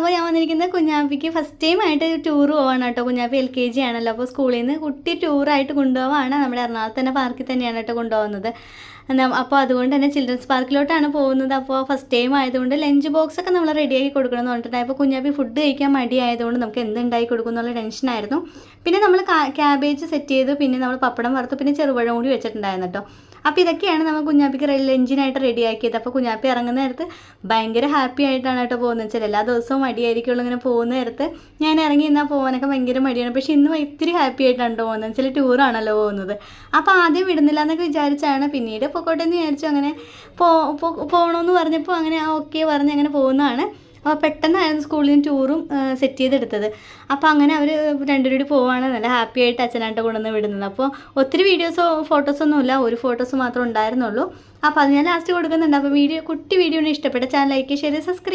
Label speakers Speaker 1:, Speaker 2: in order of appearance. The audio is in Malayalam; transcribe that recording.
Speaker 1: അപ്പോൾ ഞാൻ വന്നിരിക്കുന്നത് കുഞ്ഞാപ്പിക്ക് ഫസ്റ്റ് ടൈം ആയിട്ട് ടൂർ പോവാണ് കേട്ടോ. കുഞ്ഞാപ്പി എൽ കെ ജി ആണല്ലോ. അപ്പോൾ സ്കൂളിൽ നിന്ന് കുട്ടി ടൂറായിട്ട് കൊണ്ടുപോവാണ്. നമ്മുടെ എറണാകുളത്ത് തന്നെ പാർക്കിൽ തന്നെയാണ് കേട്ടോ കൊണ്ടുപോകുന്നത്. അപ്പോൾ അതുകൊണ്ട് തന്നെ ചിൽഡ്രൻസ് പാർക്കിലോട്ടാണ് പോകുന്നത്. അപ്പോൾ ഫസ്റ്റ് ടൈം ആയതുകൊണ്ട് ലഞ്ച് ബോക്സ് ഒക്കെ നമ്മൾ റെഡിയാക്കി കൊടുക്കണം എന്ന് പറഞ്ഞിട്ടുണ്ടായി അപ്പോൾ കുഞ്ഞാപ്പി ഫുഡ് കഴിക്കാൻ മടിയായതുകൊണ്ട് നമുക്ക് എന്തുണ്ടായി കൊടുക്കും എന്നുള്ള ടെൻഷനായിരുന്നു പിന്നെ നമ്മൾ ക്യാബേജ് സെറ്റ് ചെയ്തു. പിന്നെ നമ്മൾ പപ്പടം വറുത്തു. പിന്നെ ചെറുപഴം കൂടി വെച്ചിട്ടുണ്ടായിരുന്നു കേട്ടോ. അപ്പോൾ ഇതൊക്കെയാണ് നമ്മൾ കുഞ്ഞാപ്പിക്ക് ലഞ്ചിനായിട്ട് റെഡിയാക്കിയത് അപ്പോൾ കുഞ്ഞാപ്പി ഇറങ്ങുന്ന നേരത്ത് ഭയങ്കര ഹാപ്പി ആയിട്ടാണ് കേട്ടോ പോകുന്നത്. വെച്ചാൽ എല്ലാ ദിവസവും മടിയായിരിക്കുള്ളൂ ഇങ്ങനെ പോകുന്ന നേരത്ത്. ഞാൻ ഇറങ്ങി എന്നാൽ പോകാനൊക്കെ ഭയങ്കര മടിയാണ്. പക്ഷേ ഇന്ന് ഇത്തിരി ഹാപ്പി ആയിട്ടാണ് പോകുന്നത്. വെച്ചാൽ ടൂറാണല്ലോ പോകുന്നത്. അപ്പോൾ ആദ്യം വിടുന്നില്ല എന്നൊക്കെ വിചാരിച്ചാണ്. പിന്നീട് പൊക്കോട്ടെ എന്ന് വിചാരിച്ചു അങ്ങനെ പോ പോകണമെന്ന് പറഞ്ഞപ്പോൾ അങ്ങനെ ഓക്കെ പറഞ്ഞ് അങ്ങനെ പോകുന്നതാണ്. അപ്പോൾ പെട്ടെന്നായിരുന്നു സ്കൂളിൽ നിന്ന് ടൂറും സെറ്റ് ചെയ്തെടുത്തത്. അപ്പോൾ അങ്ങനെ അവർ രണ്ടുപേരും കൂടി പോവാണ്. നല്ല ഹാപ്പി ആയിട്ട് അച്ഛനായിട്ട് കൊണ്ടുവന്ന് വിടുന്നത്. അപ്പോൾ ഒത്തിരി വീഡിയോസോ ഫോട്ടോസൊന്നുമില്ല ഒരു ഫോട്ടോസ് മാത്രമേ ഉണ്ടായിരുന്നുള്ളൂ. അപ്പോൾ അത് ഞാൻ ലാസ്റ്റ് കൊടുക്കുന്നുണ്ട്. അപ്പോൾ വീഡിയോ കുട്ടി വീഡിയോ ഇഷ്ടപ്പെട്ട ചാനൽ ലൈക്ക് ഷെയർ സബ്സ്ക്രൈബ്